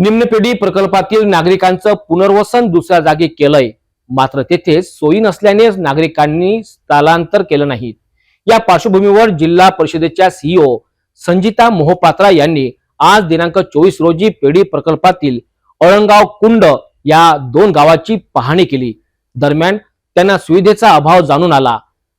निम्नपेढी प्रकल्पातील नागरिकांचं पुनर्वसन दुसऱ्या जागी केलंय. मात्र तेथे सोयी नसल्याने नागरिकांनी स्थलांतर केलं नाही. या पार्श्वभूमीवर जिल्हा परिषदेच्या सीईओ संजिता मोहपात्रा यांनी आज दिनांक चोवीस रोजी पेढी प्रकल्पातील अळंगाव कुंड या दोन गावाची पाहणी केली. दरम्यान त्यांना सुविधेचा अभाव जाणून आला.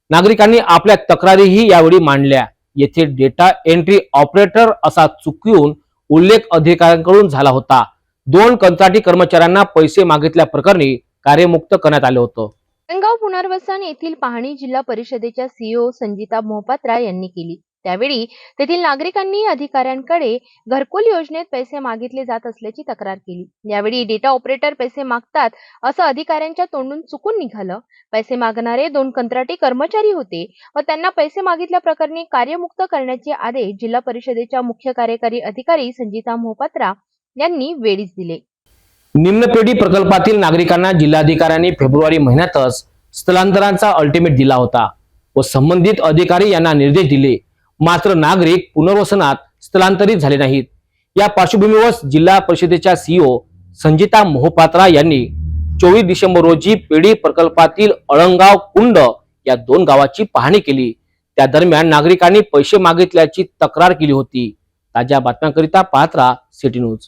नागरिकांनी आपल्या तक्रारीही यावेळी मांडल्या. येथे डेटा एंट्री ऑपरेटर असा चुकवून उल्लेख अधिकाऱ्यांकडून झाला होता. दोन कंत्राटी कर्मचाऱ्यांना पैसे मागितल्या प्रकरणी कार्यमुक्त करण्यात आलं होतं. गाव पुनर्वसन येथील पाहणी जिल्हा परिषदेच्या सीईओ संजिता मोहपात्रा यांनी केली. त्यावेळी तेथील नागरिकांनी अधिकाऱ्यांकडे घरकुल योजनेत पैसे मागितले जात असल्याची तक्रार केली. यावेळी डेटा ऑपरेटर पैसे मागतात असं अधिकाऱ्यांच्या तोंडून चुकून निघालं. पैसे मागणारे दोन कंत्राटी कर्मचारी होते व त्यांना पैसे मागितल्या प्रकरणी कार्यमुक्त करण्याचे आदेश जिल्हा परिषदेच्या मुख्य कार्यकारी अधिकारी संजिता मोहपात्रा यांनी वेळीच दिले. निम्नपेढी प्रकल्पातील नागरिकांना जिल्हाधिकाऱ्यांनी फेब्रुवारी महिन्यातच स्थलांतरांचा अल्टिमेट दिला होता व संबंधित अधिकारी यांना निर्देश दिले. मात्र नागरिक पुनर्वसनात स्थलांतरित झाले नाहीत. या पार्श्वभूमीवर जिल्हा परिषदेच्या सीईओ संजिता मोहपात्रा यांनी चोवीस डिसेंबर रोजी पेढी प्रकल्पातील अळंगाव कुंड या दोन गावाची पाहणी केली. त्या दरम्यान नागरिकांनी पैसे मागितल्याची तक्रार केली होती. ताज्या बातम्यांकरिता पाहत राहा सिटी न्यूज.